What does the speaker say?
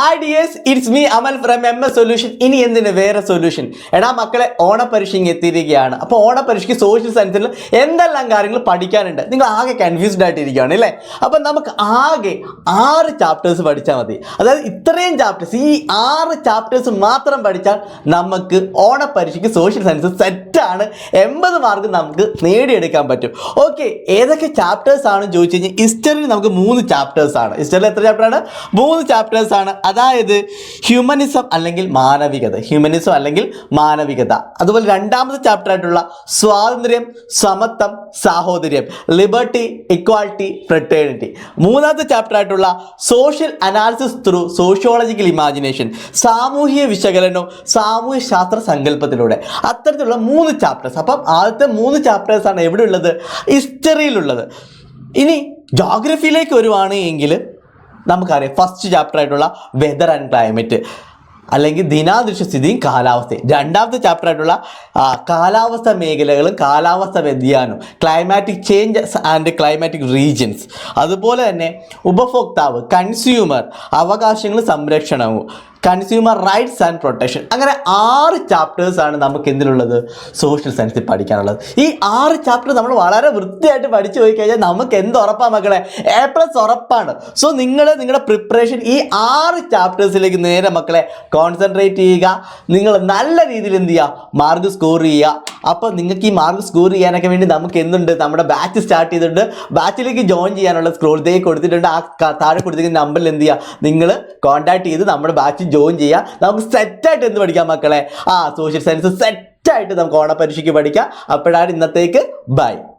Hi dears it's me Amal from M S solution ഇനി എന്തിന് വേറെ സൊല്യൂഷൻ എടാ മക്കളെ ഓണപരീക്ഷയ്ക്ക് എത്തിയിരിക്കുകയാണ്. അപ്പോൾ ഓണപരീക്ഷയ്ക്ക് സോഷ്യൽ സയൻസിൽ എന്തെല്ലാം കാര്യങ്ങൾ പഠിക്കാനുണ്ട്? നിങ്ങൾ ആകെ കൺഫ്യൂസ്ഡ് ആയിട്ടിരിക്കുകയാണ് അല്ലേ അപ്പം നമുക്ക് ആകെ ആറ് ചാപ്റ്റേഴ്സ് പഠിച്ചാൽ മതി. അതായത് ഇത്രയും ചാപ്റ്റേഴ്സ് ഈ ആറ് ചാപ്റ്റേഴ്സ് മാത്രം പഠിച്ചാൽ നമുക്ക് ഓണപരീക്ഷയ്ക്ക് സോഷ്യൽ സയൻസ് സെറ്റാണ് എൺപത് മാർക്ക് നമുക്ക് നേടിയെടുക്കാൻ പറ്റും. ഓക്കെ ഏതൊക്കെ ചാപ്റ്റേഴ്സ് ആണെന്ന് ചോദിച്ചു കഴിഞ്ഞാൽ ഹിസ്റ്ററിയിൽ നമുക്ക് മൂന്ന് ചാപ്റ്റേഴ്സ് ആണ്. ഹിസ്റ്ററിൽ എത്ര ചാപ്റ്റർ ആണ്? മൂന്ന് ചാപ്റ്റേഴ്സ് ആണ്. അതായത് ഹ്യൂമനിസം അല്ലെങ്കിൽ മാനവികത ഹ്യൂമനിസം അല്ലെങ്കിൽ മാനവികത. അതുപോലെ രണ്ടാമത്തെ ചാപ്റ്റർ ആയിട്ടുള്ള സ്വാതന്ത്ര്യം സമത്വം സാഹോദര്യം ലിബർട്ടി ഇക്വാളിറ്റി ഫ്രട്ടേണിറ്റി മൂന്നാമത്തെ ചാപ്റ്റർ ആയിട്ടുള്ള social analysis through sociological imagination സാമൂഹിക വിശകലനവും സാമൂഹ്യ ശാസ്ത്ര സങ്കല്പത്തിലൂടെ. അത്തരത്തിലുള്ള മൂന്ന് ചാപ്റ്റേഴ്സ് അപ്പം ആദ്യത്തെ മൂന്ന് ചാപ്റ്റേഴ്സ് ആണ് എവിടെ ഉള്ളത് ഹിസ്റ്ററിയിലുള്ളത് ഇനി ജോഗ്രഫിയിലേക്ക് വരുവാണ് എങ്കിൽ നമുക്കറിയാം ഫസ്റ്റ് ചാപ്റ്റർ ആയിട്ടുള്ള വെതർ ആൻഡ് ക്ലൈമറ്റ് അല്ലെങ്കിൽ ദിനാദൃശ്യ സ്ഥിതിയും കാലാവസ്ഥയും. രണ്ടാമത്തെ ചാപ്റ്റർ ആയിട്ടുള്ള കാലാവസ്ഥ മേഖലകളും കാലാവസ്ഥ വ്യതിയാനവും climatic changes and climatic regions അതുപോലെ തന്നെ ഉപഭോക്താവ് കൺസ്യൂമർ അവകാശങ്ങളും സംരക്ഷണവും. കൺസ്യൂമർ റൈറ്റ്സ് ആൻഡ് പ്രൊട്ടക്ഷൻ അങ്ങനെ ആറ് ചാപ്റ്റേഴ്സാണ് നമുക്ക് എന്തിനുള്ളത് സോഷ്യൽ സയൻസിൽ പഠിക്കാനുള്ളത്. ഈ ആറ് ചാപ്റ്റർ നമ്മൾ വളരെ വൃത്തിയായിട്ട് പഠിച്ചു പോയി കഴിഞ്ഞാൽ നമുക്ക് എന്ത് ഉറപ്പാണ് മക്കളെ? എ പ്ലസ് ഉറപ്പാണ്. സോ നിങ്ങൾ നിങ്ങളുടെ പ്രിപ്പറേഷൻ ഈ ആറ് ചാപ്റ്റേഴ്സിലേക്ക് നേരെ മക്കളെ കോൺസെൻട്രേറ്റ് ചെയ്യുക. നിങ്ങൾ നല്ല രീതിയിൽ എന്ത് ചെയ്യുക? മാർക്ക് സ്കോർ ചെയ്യുക. അപ്പോൾ നിങ്ങൾക്ക് ഈ മാർക്ക് സ്കോർ ചെയ്യാനൊക്കെ വേണ്ടി നമുക്ക് എന്തുണ്ട്? നമ്മുടെ ബാച്ച് സ്റ്റാർട്ട് ചെയ്തിട്ടുണ്ട്. ബാച്ചിലേക്ക് ജോയിൻ ചെയ്യാനുള്ള സ്ക്രോൾ ദേ കൊടുത്തിട്ടുണ്ട്. ആ താഴെ കൊടുത്തിരിക്കുന്ന നമ്പറിൽ എന്ത് ചെയ്യുക നിങ്ങൾ കോൺടാക്ട് ചെയ്ത് നമ്മുടെ ബാച്ച് ജോയിൻ ചെയ്യുക നമുക്ക് സെറ്റായിട്ട് എന്ത് പഠിക്കാം മക്കളെ? ആ സോഷ്യൽ സയൻസ് സെറ്റായിട്ട് നമുക്ക് ഓണപരീക്ഷയ്ക്ക് പഠിക്കാം. അപ്പോഴാണ് ഇന്നത്തേക്ക്. ബൈ